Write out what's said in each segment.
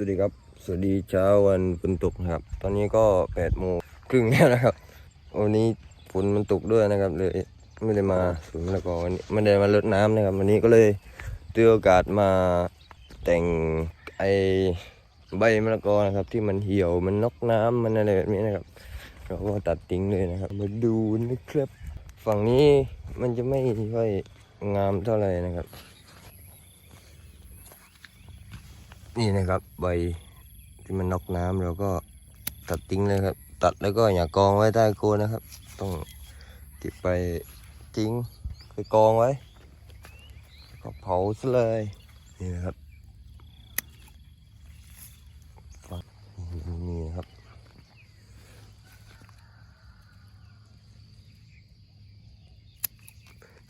สวัสดีครับ สวัสดีเช้าวันฝนตกนะครับ ตอนนี้ก็แปดโมงครึ่งแล้วนะครับ วันนี้ฝนมันตกด้วยนะครับ เลยไม่ได้มาสวนมะละกอวันนี้ไม่ได้มารดน้ำนะครับ วันนี้ก็เลยถือโอกาสมาแต่งไอใบมะละกอนะครับ ที่มันเหี่ยวมันนกน้ำมันอะไรแบบนี้นะครับ เราก็ตัดทิ้งเลยนะครับ มาดูนะครับ ฝั่งนี้มันจะไม่ค่อยงามเท่าไหร่นะครับ นี่นะครับใบที่มันนอกน้ำเราก็ตัดทิ้งเลยครับ ตัดแล้วก็อย่ากองไว้ใต้โคนนะครับ ต้องเก็บไปทิ้งไปกองไว้ก็เผาซะเลยนี่นะครับนี่นะครับ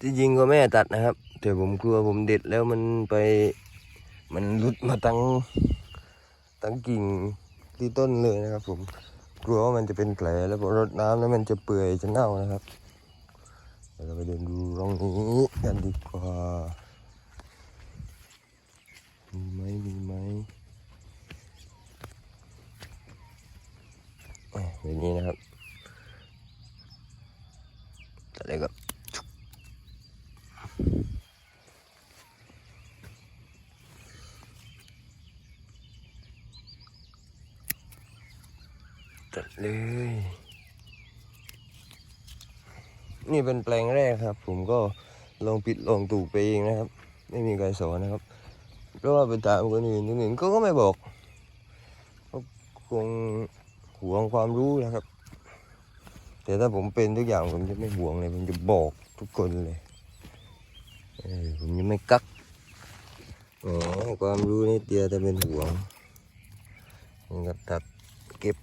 จริงก็แม่ตัดนะครับ แต่ผมกลัวผมเด็ดแล้วมันไป มันหลุดมาตั้งตั้งกิ่งที่ต้นเลยนะครับ ผมกลัวว่ามันจะเป็นแผลแล้วพอรดน้ำแล้วมันจะเปื่อยจะเน่านะครับเราไปเดินดูร่องนี้กันดีกว่ามีไหมมีไหมแบบนี้นะครับตัดเลยครับ เลย นี่เป็นแปลงแรกครับ ผมก็ลองผิดลองถูกไปเองนะครับ ไม่มีใครสอนนะครับ เพราะว่าไปตามคนอื่นคนอื่นก็ก็ไม่บอกเขาคงหวงความรู้นะครับ แต่ถ้าผมเป็นทุกอย่างผมจะไม่หวงเลยผมจะบอกทุกคนเลยผมจะไม่กักแหมความรู้นิดเดียวแต่เป็นห่วงนี่ครับตัดเก็บ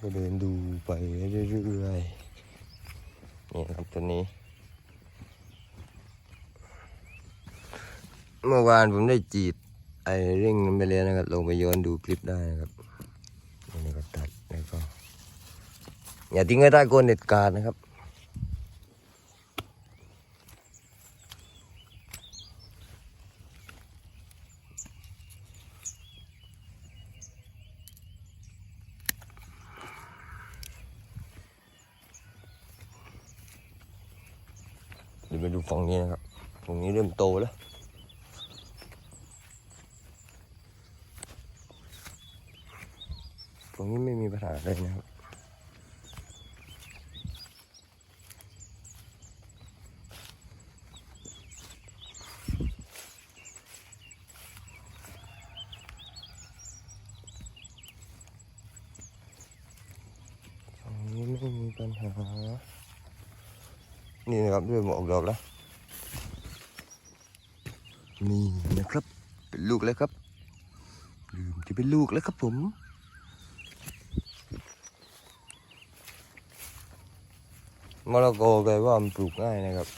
ก็เดินดูไปเรื่อยๆนี่ครับตัวนี้ เมื่อวานผมได้จีบไอ้เร่งมันไปแล้วนะครับ ลงไปย้อนดูคลิปได้นะครับนี่ก็ตัดแล้วก็อย่าทิ้งไว้ใต้โคนเด็ดขาดนะครับ เดี๋ยวไปดูฝั่งนี้นะครับฝั่งนี้เริ่มโตแล้วฝั่งนี้ไม่มีปัญหาเลยนะครับ ฝั่งนี้ไม่มีปัญหา นี่นะครับเริ่มออกดอกแล้ว นี่นะครับ เป็นลูกแล้วครับลืมจะเป็นลูกแล้วครับผมมะละกอแปลว่ามันปลูกง่ายนะครับ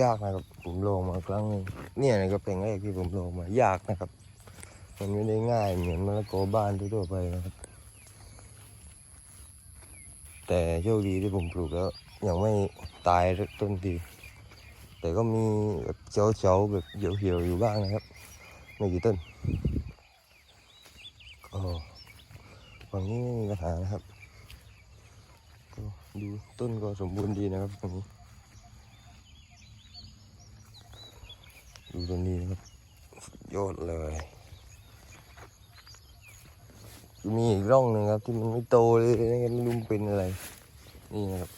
ยากนะครับ ผมลองมาครั้งนึงเนี่ยนะครับเป็นแรกที่ผมลองมายากนะครับ มันไม่ได้ง่ายเหมือนมะละกอบ้านทั่วไปนะครับ แต่โชคดีที่ผมปลูกแล้วยังไม่ตายต้นดีแต่ก็มีแบบเฉาๆแบบเหี่ยวๆอยู่บ้างนะครับไม่กี่ต้นก็ฝั่งนี้ไม่มีปัญหานะครับก็ดูต้นก็สมบูรณ์ดีนะครับตรงนี้ดูต้นนี้นะครับยอดเลย มีอีกร่องหนึ่งครับ ที่มันไม่โตเลยนะครับไม่รู้มันเป็นอะไร นี่นะครับ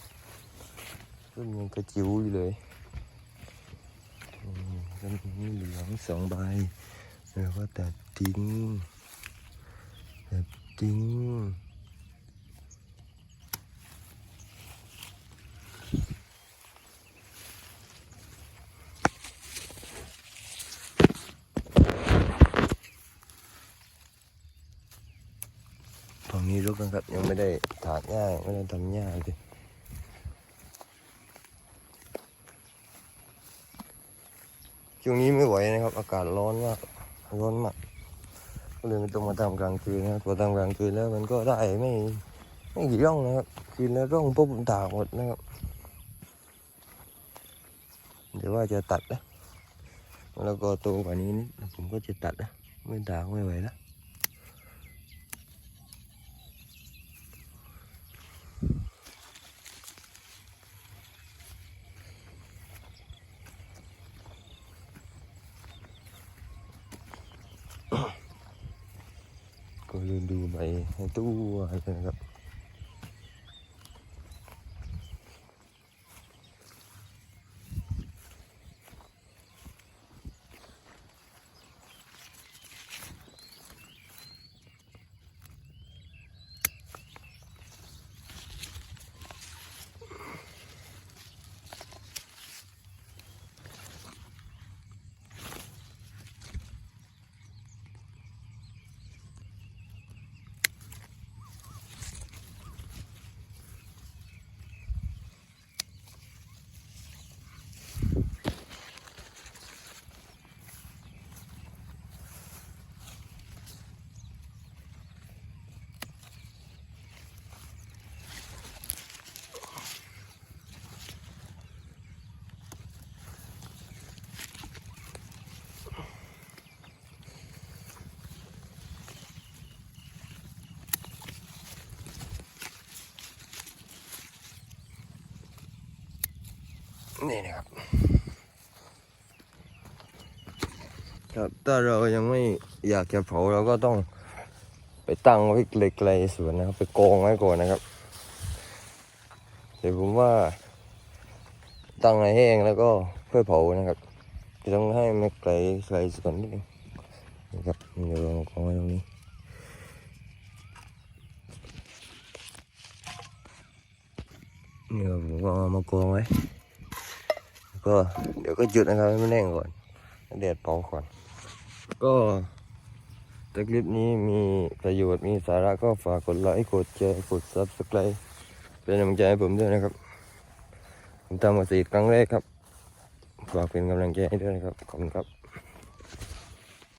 ต้นยังกระจิ๋วอยู่เลยต้นนี้เหลืองสองใบแล้วก็ตัดทิ้งตัดทิ้ง ฝั่งนี้รุกนะครับ ยังไม่ได้ถากหญ้าไม่ได้ทำหญ้าเลยช่วงนี้ไม่ไหวนะครับ อากาศร้อนมากร้อนมากก็เลยไม่ต้องมาทำกลางคืนนะครับพอทำกลางคืนแล้วมันก็ได้ไม่ไม่กี่ร่องนะครับ คืนแล้วร่องปุ๊บผมตากหมดนะครับเดี๋ยวว่าจะตัดนะแล้วก็โตกว่านี้นิดผมก็จะตัดนะไม่ตากไม่ไหวแล้ว ก็ลืมดูใบให้ตู้อะไรนะครับ นี่นะครับ ครับถ้าเรายังไม่อยากจะเผาเราก็ต้องไปตั้งไว้ไกลๆสวนนะครับ ไปกองไว้ก่อนนะครับ เดี๋ยวผมว่าตั้งให้แห้งแล้วก็ค่อยเผานะครับจะต้องให้ไมันไกลไกลสวนนิดนึงนะครับเดี๋ยวเรากองไว้ตรงนี้นี่ครับผมก็เอามากองไว้ ก็เดี๋ยวก็หยุดนะครับให้มันแน่งก่อนแดดเผาก่อน ก็ถ้าคลิปนี้มีประโยชน์มีสาระก็ฝากกดไลค์กดแชร์กดซับสไครป์เป็นกำลังใจให้ผมด้วยนะครับ ผมทำมาสี่ครั้งแรกครับ ฝากเป็นกำลังใจให้ด้วยนะครับ ขอบคุณครับ